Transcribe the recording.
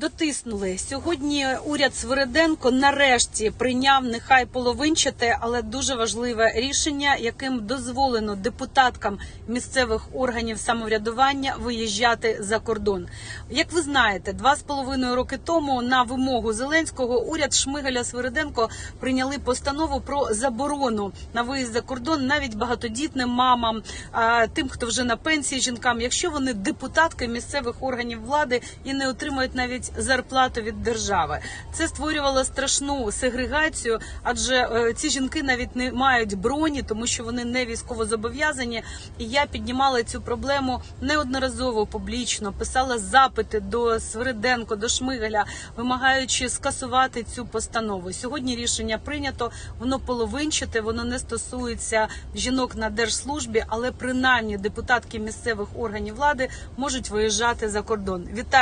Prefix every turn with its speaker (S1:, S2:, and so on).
S1: Дотиснули сьогодні. Уряд Свириденко нарешті прийняв нехай половинчате, але дуже важливе рішення, яким дозволено депутаткам місцевих органів самоврядування виїжджати за кордон. Як ви знаєте, два з половиною роки тому на вимогу Зеленського уряд Шмигаля Свириденко прийняли постанову про заборону на виїзд за кордон навіть багатодітним мамам, тим, хто вже на пенсії жінкам, якщо вони депутатки місцевих органів влади і не отримують навіть зарплату від держави. Це створювало страшну сегрегацію, адже е, ці жінки навіть не мають броні, тому що вони не військовозобов'язані. І я піднімала цю проблему неодноразово публічно, писала запити до Свириденко, до Шмигаля, вимагаючи скасувати цю постанову. Сьогодні рішення прийнято. Воно половинчате, воно не стосується жінок на держслужбі, але принаймні депутатки місцевих органів влади можуть виїжджати за кордон. Вітаю.